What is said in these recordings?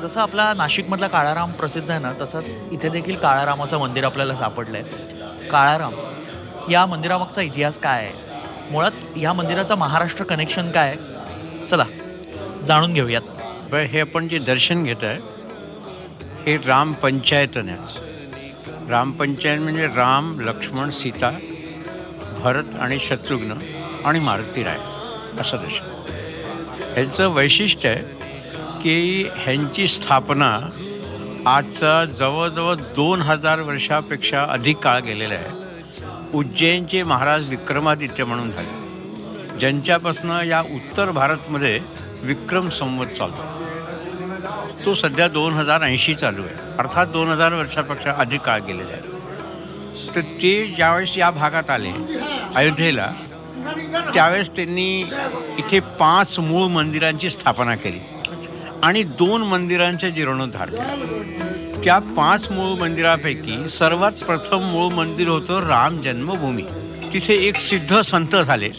जसं आपला नाशिकमधला काळाराम प्रसिद्ध आहे ना तसंच इथे देखील काळारामाचं मंदिर आपल्याला सापडलं आहे काळाराम या मंदिरामागचा इतिहास काय आहे? मुळात या मंदिराचं महाराष्ट्र कनेक्शन काय आहे? चला जाणून घेऊयात. बरं हे आपण जे दर्शन घेत आहे हे राम पंचायतन म्हणजे राम लक्ष्मण सीता भरत आणि शत्रुघ्न आणि मारुती राय असं दर्शन. ह्याचं वैशिष्ट्य आहे की ह्यांची स्थापना आजचा जवळजवळ दोन हजार वर्षापेक्षा अधिक काळ गेलेला आहे. उज्जैनचे महाराज विक्रमादित्य म्हणून झाले. ज्यांच्यापासनं या उत्तर भारतमध्ये विक्रम संवत चालतो. तो सध्या दोन हजार ऐंशी चालू आहे. अर्थात दोन हजार वर्षापेक्षा अधिक काळ गेलेला आहे. तर ते ज्यावेळेस या भागात आले अयोध्येला त्यावेळेस त्यांनी इथे पाच मूळ मंदिरांची स्थापना केली. आणि दोन मंदिरांच्या जीर्णोद्धार केला. त्या पाच मूळ मंदिरापैकी सर्वात प्रथम मूळ मंदिर होतं राम जन्मभूमी. तिथे एक सिद्ध संत झाले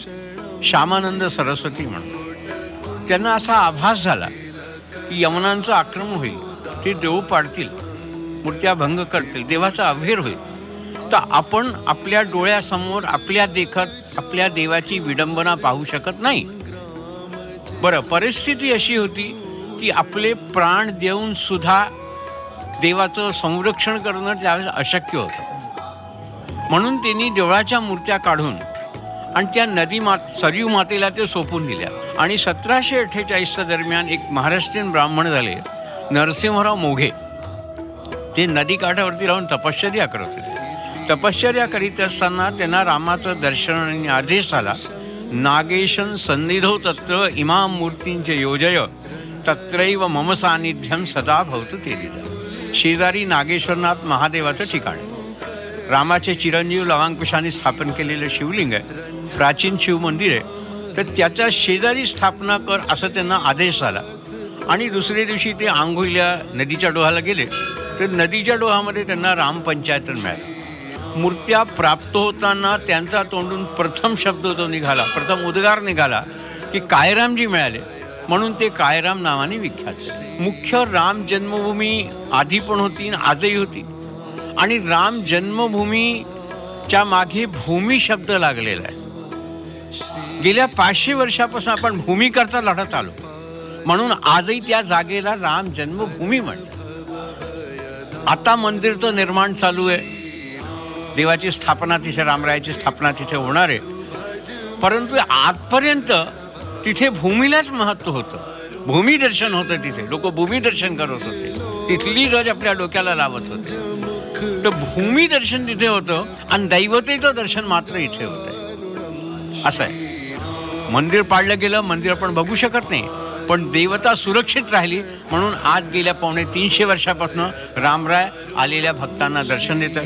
श्यामानंद सरस्वती म्हणून. त्यांना असा आभास झाला की यमनांचं आक्रमण होईल ते देव पाडतील मूर्त्या भंग करतील देवाचा अभेर होईल. तर आपण आपल्या डोळ्यासमोर आपल्या देखत आपल्या देवाची विडंबना पाहू शकत नाही. बरं परिस्थिती अशी होती की आपले प्राण देऊन सुद्धा देवाचं संरक्षण करणं त्यावेळेस अशक्य होतं. म्हणून त्यांनी देवळाच्या मूर्त्या काढून आणि त्या नदी मात सरयू मातेला ते सोपून दिल्या. आणि सतराशे अठ्ठेचाळीसच्या दरम्यान एक महाराष्ट्रीयन ब्राह्मण झाले नरसिंहराव मोघे. ते नदीकाठावरती राहून तपश्चर्या करत होते. तपश्चर्या करीत असताना त्यांना रामाचं दर्शन आणि आदेश झाला नागेशन सन्निधो तत्र इमाम मूर्तींचे योजय तत्रैव मम सानिध्यम सदा भवतु ते शेजारी नागेश्वरनाथ महादेवाचं ठिकाण। रामाचे चिरंजीव लवांकुशाने स्थापन केलेलं शिवलिंग आहे प्राचीन शिवमंदिर आहे तर त्याच्या शेजारी स्थापना कर असं त्यांना आदेश झाला. आणि दुसऱ्या दिवशी ते आंघोळीला नदीच्या डोहाला गेले तर नदीच्या डोहामध्ये त्यांना रामपंचायतन मिळालं. मूर्त्या प्राप्त होताना त्यांचा तोंडून प्रथम शब्द तो निघाला प्रथम उद्गार निघाला की कायरामजी मिळाले? म्हणून ते कायराम नावाने विख्यात. मुख्य राम जन्मभूमी आधी पण होती आणि आजही होती. आणि राम जन्मभूमीच्या मागे भूमी शब्द लागलेला आहे. गेल्या पाचशे वर्षापासून आपण भूमीकरता लढत आलो. म्हणून आजही त्या जागेला राम जन्मभूमी म्हणतात. आता मंदिरचं निर्माण चालू आहे. देवाची स्थापना तिथे रामरायाची स्थापना तिथे होणार आहे. परंतु आजपर्यंत तिथे भूमीलाच महत्त्व होतं. भूमी दर्शन होतं तिथे. लोक भूमी दर्शन करत होते. तिथली रज आपल्या डोक्याला लावत होते. तर भूमी दर्शन तिथे होतं आणि दैवतेचं दर्शन मात्र इथे होतं. असं आहे. मंदिर पाडलं गेलं मंदिर आपण बघू शकत नाही. पण देवता सुरक्षित राहिली. म्हणून आज गेल्या पावणे तीनशे वर्षापासून रामराय आलेल्या भक्तांना दर्शन देतात.